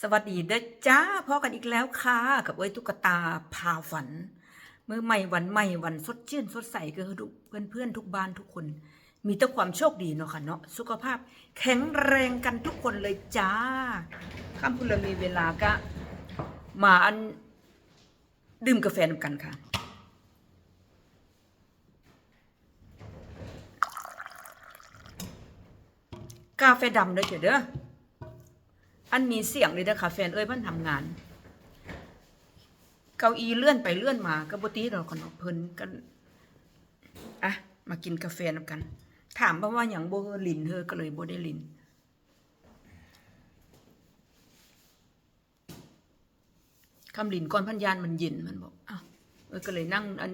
สวัสดีเด้อจ้าพอกันอีกแล้วค่ะ กับเอ้ตุ๊กตาพาฝัน เมื่อใหม่วันใหม่วันสดชื่นสดใสก็ทุกเพื่อนเพื่อนทุกบ้านทุกคน มีแต่ความโชคดีเนาะค่ะเนาะสุขภาพแข็งแรงกันทุกคนเลยจ้าข้ามพุลมีเวลาก็มาอันดื่มกาแฟนกันค่ะกาแฟดำเลยเถอเด้อ อันมีเสียงเลยนะคะแฟนเอ้ยเพิ่นทำงาน เก้าอี้เลื่อนไปเลื่อนมาก็บ่ตีเราขนมเพิ่นกันอะมากินกาแฟนกัน ถามเพราะว่าอย่างโบลินเธอก็เลยโบได้ลินคำลินก่อนพันยานมันเย็นมันบอกอ้าวเอ้ยก็เลยนั่งอัน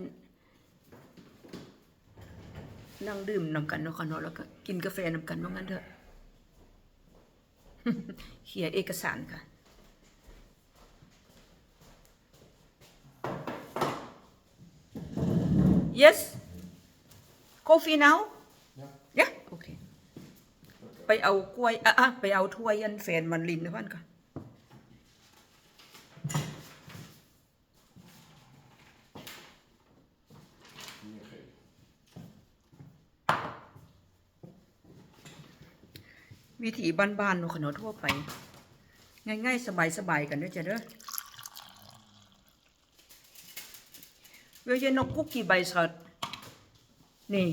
นั่งดื่มนำกันเนาะค่ะเนาะแล้วก็กินกาแฟนำกันว่างั้นเถอะ เขียนเอกสารค่ะ yes coffee now yeah okay ไปเอากล้วยอะอะไปเอาถ้วยอันแฟนมันลินนะพันก่อน วิถีบ้านๆเนาะขนมทั่วไป ง่ายๆ สบายๆกันเด้อจ้ะเด้อเวลา nog koekje bij schat nee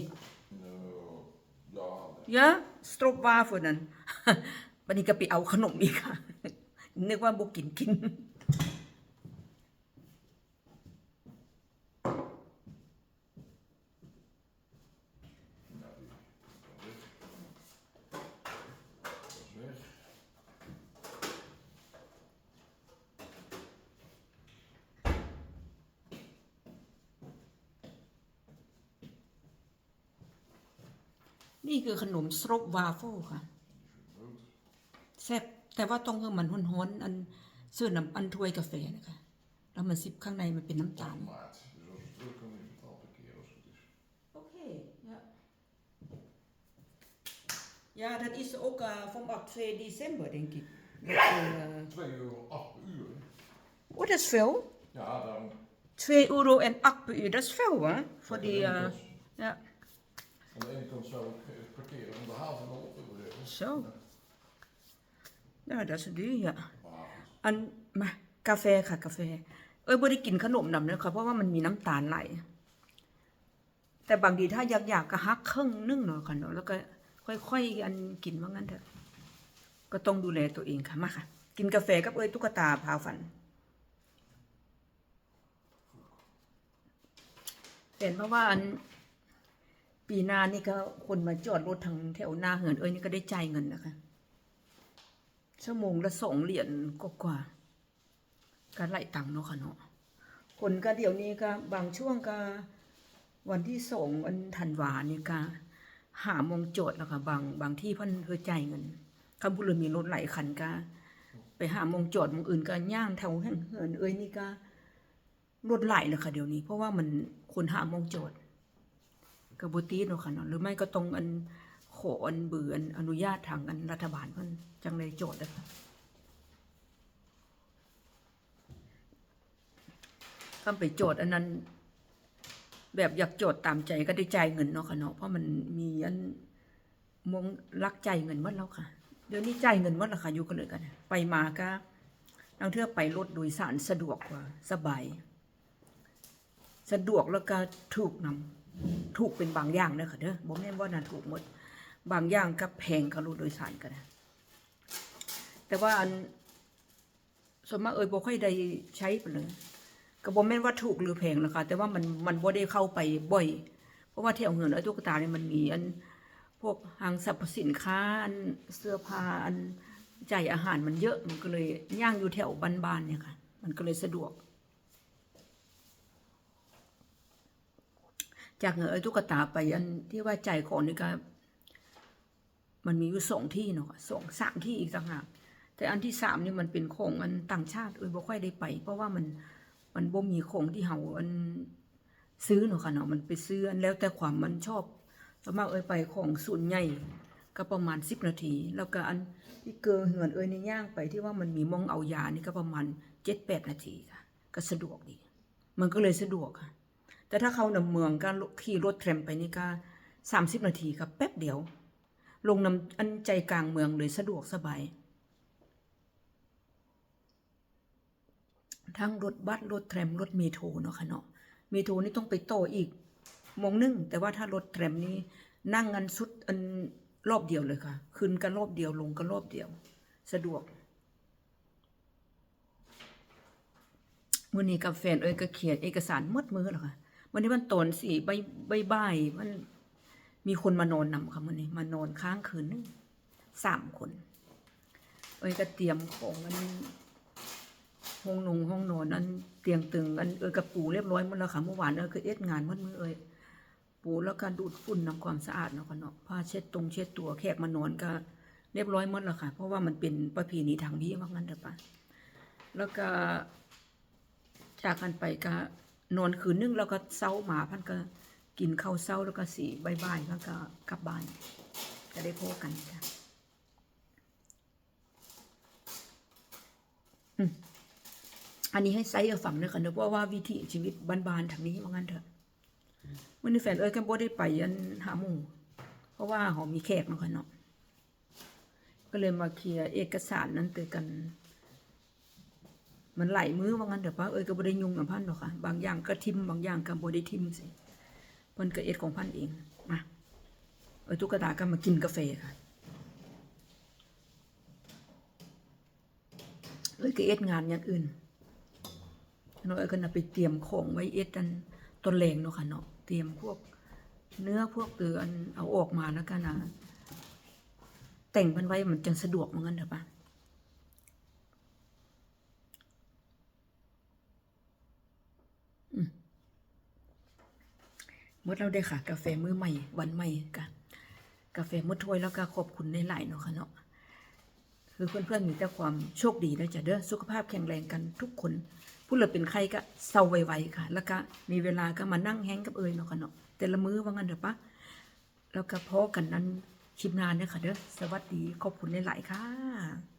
ja stroopwafel นั่นวันนี้ก็ไปเอาขนมอีกค่ะ นึกว่าบุกินกิน นี่คือขนมสโตรบวาเฟิลค่ะแซ่บแต่ว่าต้องให้มันฮ้อนๆอันเสื้อน้ำอันถ้วยกาแฟนะคะ แล้วมันซิบข้างในมันเป็นน้ำตาล maart. Dus als het druk kan ik het al een keer als het is. โอเค ja. Ja, dat is ook uh, vanaf 2 december, denk ik. Dat, uh, 2 euro 8 per uur. hè? oh, dat is veel. Ja, daarom. 2 euro en 8 per uur, dat is veel, hè? Voor die, Aan de uh, ene kant- ja. Aan de ene kant zou ik eh, parkeren om de haven nog op te zeggen. Zo. Ja, dat is duur, ja. Maar goed. อันมากาแฟค่ะกาแฟ เอ้ยบ่ได้กินขนมนำเนะคะเพราะว่ามันมีน้ำตาลไหลแต่บางทีถ้าอยากอยากๆก็ฮักครึ่งนึงเนาะค่ะเนาะแล้วก็ค่อยๆอันกินว่างั้นเถอะก็ต้องดูแลตัวเองค่ะมาค่ะ กินกาแฟกับเอ้ยตุ๊กตาพาฝันเป็นเพราะว่าอัน ปีหน้านี่ก็คนมาจอดรถทางแถวหน้าเหินเอ้ยนี่ก็ได้ใจเงินนะคะ ชั่วโมงละสองเหรียญกกว่าก็ไหล่ตังค์เนาะค่ะเนาะคนก็เดี๋ยวนี้ก็บางช่วงก็วันที่สองวันธันวาเนี่ยก็หาโมงโจทย์แล้วค่ะบางบางที่เพิ่นเคยจ่ายเงินคำพูดเลยมีรถไหลคันก็ไปหาโมงโจทย์โมงอื่นก็ย่างแถวแห่งเหินเอ้ยนี่ก็รถไหลเลยค่ะเดี๋ยวนี้ เพราะว่ามันคนหาโมงโจทย์ กับบตีเนาะค่ะเนาะหรือไม่ก็ตรงอันขออันเบืออันอนุญาตทางอันรัฐบาลเพิ่นจังเลยโจทย์นะคะคำไปโจทย์อันนั้น แบบอยากโจทย์ตามใจก็ได้ใจเงินเนาะค่ะเนาะเพราะมันมีอันมงรักใจเงินหมดแล้วค่ะ เดี๋ยวนี้ใจเงินหมดแล้วค่ะอยู่กันเลยกัน ไปมาก็นังเทื่อไปรถโดยสารสะดวกกว่าสบาย สะดวกแล้วก็ถูกนำ ถูกเป็นบางอย่างเด้อค่ะเด้อบ่แม่นว่าน่ะถูกหมด บางอย่างก็แพงกับรถโดยสารก็ได้แต่ว่าอันส่วนมากเอ่ยบ่ค่อยได้ใช้ไปเลยก็บ่แม่นว่าถูกหรือแพงนะคะ แต่ว่ามันมันบ่ได้เข้าไปบ่อย เพราะว่าแถวเหินไอ้ตุ๊กตาเนี่ยมันมีอันพวกห้างสรรพสินค้าอันเสื้อผ้าอันใจอาหารมันเยอะมันก็เลยย่างอยู่แถวบ้านๆเนี่ยค่ะ มันก็เลยสะดวก จากเหินไอ้ตุ๊กตาไปอันที่ว่าจ่ายของนี่ก็มันมีอยู่สองที่เนาะค่ะสองสามที่อีกต่างหากแต่อันที่สามนี่มันเป็นของอันต่างชาติเอ้ยบ่ค่อยได้ไป เพราะว่ามันมันบ่มีของที่เฮาอันซื้อเนาะค่ะเนาะมันไปซื้ออันแล้วแต่ความมันชอบส่วนมากเอ้ยไปของศูนย์ใหญ่ก็ประมาณสิบนาที แล้วก็อันที่เกอเหือนเอ้ยในย่างไปที่ว่ามันมีมองเอายานี่ก็ประมาณเจ็ดแปดนาทีค่ะ ก็สะดวกดี มันก็เลยสะดวกค่ะ แต่ถ้าเขานำเมืองก็ขี่รถแทรมไปนี่ก็สามสิบนาทีครับแป๊บเดียว ลงนำอันใจกลางเมืองเลยสะดวกสบาย ทั้งรถบัสรถแทรมรถเมโทรเนาะค่ะเนาะเมโทรนี่ต้องไปโตอีกมงหนึงแต่ว่าถ้ารถแทรมนี่นั่งกันสุดอันรอบเดียวเลยค่ะ ขึ้นกันรอบเดียวลงกันรอบเดียว สะดวกมื่อนี้กับแฟนเอ้ยก็เขียนเอกสารมดมือแล้วค่ะ วันนี้มันตนสี่ใบใบใบมันมีคนมานอนนำค่ะมื่อนี้มานอนค้างคืนนึงสามคน เอ้ยก็เตรียมของมันห้องนงห้องนอนอันเตียงตึงอันเออกระปูเรียบร้อยหมดแล้วค่ะเมื่อวานเออคือเอ็ดงานมัดมือเอ้ยปูแล้วการดูดฝุ่นทำความสะอาดเนาะค่ะเนาะผ้าเช็ดตรงเช็ดตัวแขกมานอนก็เรียบร้อยหมดแล้วค่ะ เพราะว่ามันเป็นประเพณีทางพี่ว่างั้นเถอะปะแล้วก็จากกันไปก็ นอนคืนนึงแล้วก็เศร้าหมาพันก็กินข้าวเศร้าแล้วก็สีบายบายแล้วก็กลับบ้านจะได้พบกันค่ะอันนี้ให้ไซส์กับฝั่งนะคะเนอะเพราะว่าวิถีชีวิตบ้านๆทางนี้ว่างั้นเถอะวันนี้แฟนเอ้ยก็บ่ได้ไปยันหาหมู่เพราะว่าเขามีแขกเนาะค่ะเนาะก็เลยมาเคลียร์เอกสารนั้นตือกัน มันไหลมือว่างั้นเถอะป้าเอ้ยก็บ่ได้ยุ่งกับพันหรอกค่ะ บางอย่างก็ทิมบางอย่างก็บ่ได้ทิมสิเพิ่นก็เอ็ดของพันเองมาเอ้ยตุ๊กตาก็มากินกาแฟค่ะเอ้ยก็เอ็ดงานอย่างอื่นเนาะเอ้ยก็น่ะไปเตรียมของไว้เอ็ดอันต้นแรงเนาะค่ะเนาะเตรียมพวกเนื้อพวกเตือนเอาออกมาแล้วกันนะแต่งมันไว้มันจังสะดวกเหมือนกันเถอะปะอืมเมื่อเราได้ค่ะ กาแฟมื้อใหม่ วันใหม่กันกาแฟมื้อถ้วยแล้วก็ขอบคุณในหลายเนาะค่ะเนาะคือเพื่อนๆมีแต่ความโชคดีนะจ๊ะเด้อสุขภาพแข็งแรงกันทุกคนผู้เหลือเป็นใครก็เศร้าไวๆค่ะ แล้วก็มีเวลาก็มานั่งแฮงกับเอยเนาะค่ะเนาะแต่ละมื้อว่างั้นเถอะปะแล้วก็พอกันนั้นคลิปงานเนี่ยค่ะเด้อสวัสดีขอบคุณหลายค่ะ